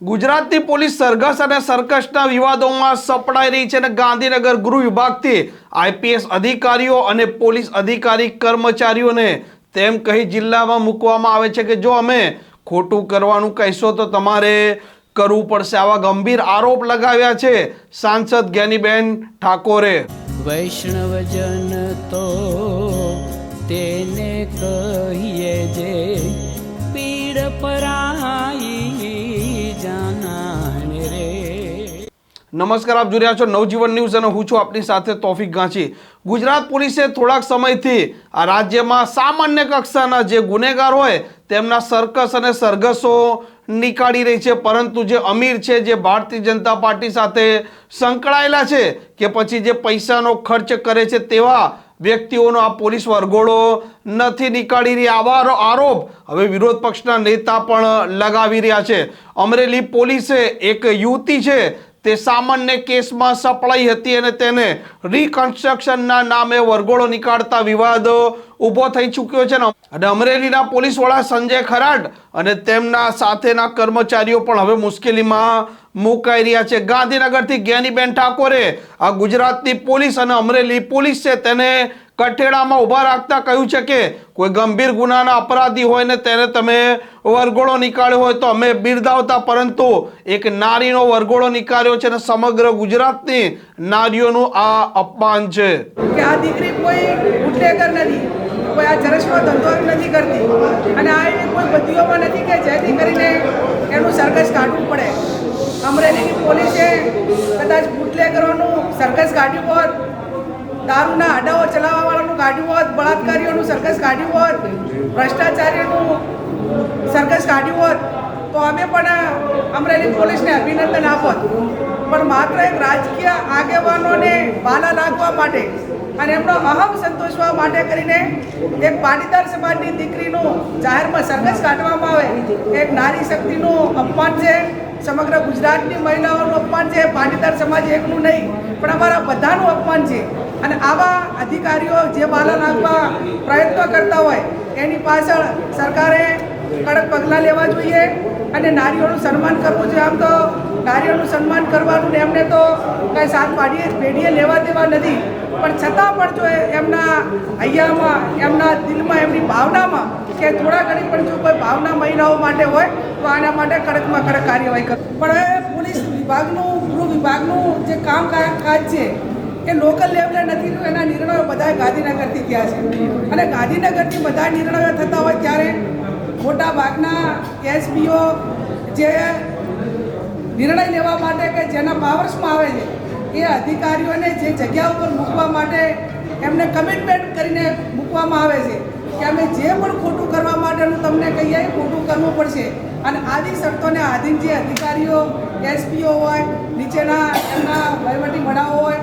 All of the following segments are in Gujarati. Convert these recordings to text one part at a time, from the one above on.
ગુજરાતની પોલીસ સરઘસ અને સર્કસના વિવાદોમાં સપડાઈ રહી છે અને ગાંધીનગર ગૃહ વિભાગથી આઈપીએસ અધિકારીઓ અને પોલીસ અધિકારી કર્મચારીઓને તેમ કહી જિલ્લામાં મૂકવામાં આવે છે કે જો અમે ખોટું કરવાનું કહેશો તો તમારે કરવું પડશે. આવા ગંભીર આરોપ લગાવ્યા છે સાંસદ જ્ઞાનીબેન ઠાકોરે. વૈષ્ણવજન તો તેને કહીએ જે પીડ પરાઈ નમસ્કાર, આપ જોઈ રહ્યા છો નવજીવન ન્યૂઝ અને હું છું આપની સાથે તોફિક ગાંચી. ગુજરાત પોલીસે થોડાક સમયથી આ રાજ્યમાં સામાન્ય કક્ષાના જે ગુનેગાર હોય, તેમના સર્કસ અને સરઘસો નીકાળી રહી છે. પરંતુ જે અમીર છે, જે ભારતીય જનતા પાર્ટી સાથે સંકળાયેલા છે કે પછી જે પૈસાનો ખર્ચ કરે છે, તેવા વ્યક્તિઓનો આ પોલીસ વરઘોડો નથી નીકાળી રહી. આવા આરોપ હવે વિરોધ પક્ષના નેતા પણ લગાવી રહ્યા છે. અમરેલી પોલીસે એક યુવતી છે તે સામાન્ય કેસમાં સપડાઈ હતી અને તેને રિકન્સ્ટ્રક્શનના નામે વરઘોડો નીકાળતા વિવાદ ઊભો થઈ ચૂક્યો છે ને. અને અમરેલીના પોલીસ વડા સંજય ખરાટ અને તેમના સાથેના કર્મચારીઓ પણ હવે મુશ્કેલીમાં મુકાઈ રહ્યા છે. ગાંધીનગરથી જ્ઞાનીબેન ઠાકોરે આ ગુજરાતની પોલીસ અને અમરેલી પોલીસ છે તેને કઠેડામાં ઊભા રાખતા કહ્યું છે કે કોઈ ગંભીર ગુનાના અપરાધી હોય ને તેને તમે વરઘોડો નીકાળ્યો હોય તો અમે બિરદાવતા, પરંતુ એક નારીનો વરઘોડો નીકાળ્યો છે અને સમગ્ર ગુજરાતની નારીઓનું આ અપમાન છે. કે આ દીકરી કોઈ બુટલેગર નથી, કોઈ આ ચરસનો ધંધો નથી કરતી. અને આ કોઈ બધીઓમાં નથી કે જેથી કરીને એનું સરઘસ કાઢવું પડે. અમરેલીની પોલીસે કદાચ બુટલેગરોનું સરઘસ કાઢ્યું હોત દારૂના અડાઓ ચલાવવાવાળાનું કાઢ્યું હોત, બળાત્કારીઓનું સરઘસ કાઢ્યું હોત, ભ્રષ્ટાચારીઓનું સરઘસ કાઢ્યું હોત, તો અમે પણ અમરેલી પોલીસને અભિનંદન આપત. પણ માત્ર એક રાજકીય આગેવાનોને બાલા લાગવા માટે અને એમનો અહમ સંતોષવા માટે કરીને એક પાટીદાર સમાજની દીકરીનું જાહેરમાં સરઘસ કાઢવામાં આવે, એક નારી શક્તિનું અપમાન છે, સમગ્ર ગુજરાતની મહિલાઓનું અપમાન છે, પાટીદાર સમાજ એકનું નહીં, પણ અમારા બધાનું અપમાન છે. અને આવા અધિકારીઓ જે પાલન આપવા પ્રયત્નો કરતા હોય, એની પાછળ સરકારે કડક પગલાં લેવા જોઈએ અને નારીઓનું સન્માન કરવું જોઈએ. આમ તો નારીઓનું સન્માન કરવાનું ને એમને તો કાંઈ સાત પાડીએ પેઢીએ લેવા દેવા નથી. પણ છતાં પણ જો એમના હૈયામાં, એમના દિલમાં, એમની ભાવનામાં કે થોડા ઘણી પણ જો કોઈ ભાવના મહિલાઓ માટે હોય, તો આના માટે કડકમાં કડક કાર્યવાહી કરવી પણ પોલીસ વિભાગનું, ગૃહ વિભાગનું જે કામ કાજ છે એ લોકલ લેવલે નથી થયું એના નિર્ણયો બધા ગાંધીનગરથી થયા છે. અને ગાંધીનગરથી બધા નિર્ણયો થતા હોય ત્યારે મોટા ભાગના એસપીઓ જે નિર્ણય લેવા માટે કે જેના પાવર્સમાં આવે છે, એ અધિકારીઓને જે જગ્યા ઉપર મૂકવા માટે એમને કમિટમેન્ટ કરીને મૂકવામાં આવે છે, કે અમે જે પણ ખોટું કરવા માટેનું તમને કહીએ ખોટું કરવું પડશે. અને આવી શરતોને આધીન જે અધિકારીઓ એસપીઓ હોય, નીચેના એમના વહીવટી વડાઓ હોય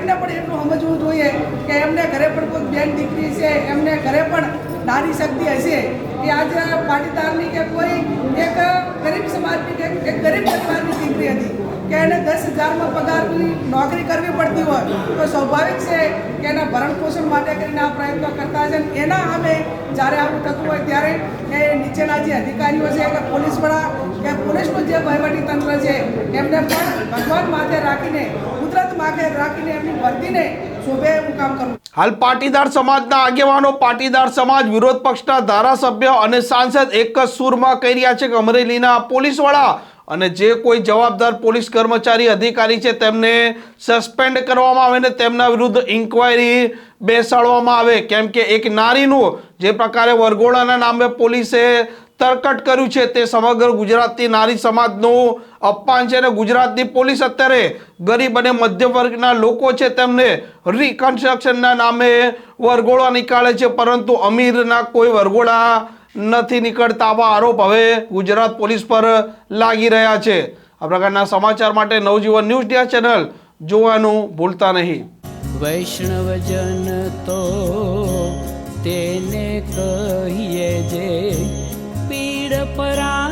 એમને પણ એટલું સમજવું જોઈએ કે એમને ઘરે પણ કોઈ બેન દીકરી છે, એમને ઘરે પણ નારી શક્તિ હશે એ આજે પાટીદારની કે કોઈ એક ગરીબ સમાજની કે ગરીબ પરિવારની દીકરી હતી. કે એને દસ હજારમાં પગારની નોકરી કરવી પડતી હોય, તો સ્વાભાવિક છે કે એના ભરણ પોષણ માટે કરીને આ પ્રયત્નો કરતા છે એના અમે જ્યારે આવું થતું હોય ત્યારે એ નીચેના જે અધિકારીઓ છે કે પોલીસ વડા કે પોલીસનું જે વહીવટી તંત્ર છે, એમને પણ ભગવાન માથે રાખીને, કુદરત માથે રાખીને એમની વર્દીને શોભે એવું કામ કરવું. હાલ પાટીદાર સમાજના આગેવાનો, પાટીદાર સમાજ, વિરોધ પક્ષના ધારાસભ્ય અને સાંસદ એક જ સૂરમાં કહી રહ્યા છે કે અમરેલીના પોલીસ વડા અને જે કોઈ જવાબદાર પોલીસ કર્મચારી, અધિકારી છે, તેમને સસ્પેન્ડ કરવામાં આવે ને તેમના વિરુદ્ધ ઇન્કવાયરી બેસાડવામાં આવે. કેમ કે એક નારીનું જે પ્રકારે વરઘોડાના નામે પોલીસે તરકટ કર્યું છે, તે સમગ્ર ગુજરાતની નારી સમાજનું અપમાન છે અને ગુજરાતની પોલીસ અત્યારે ગરીબ અને મધ્યમ વર્ગના લોકો છે, તેમને રિકન્સ્ટ્રક્શનના નામે વરઘોડા નીકાળે છે. પરંતુ અમીરના કોઈ વરઘોડા નથી નીકળતા આવા આરોપ હવે ગુજરાત પોલીસ પર લાગી રહ્યા છે. આ પ્રકારના સમાચાર માટે નવજીવન ન્યૂઝ ડિયા ચેનલ જોવાનું ભૂલતા નહીં. વૈષ્ણવજન તો તેને કહીએ જે પીડ પરાઈ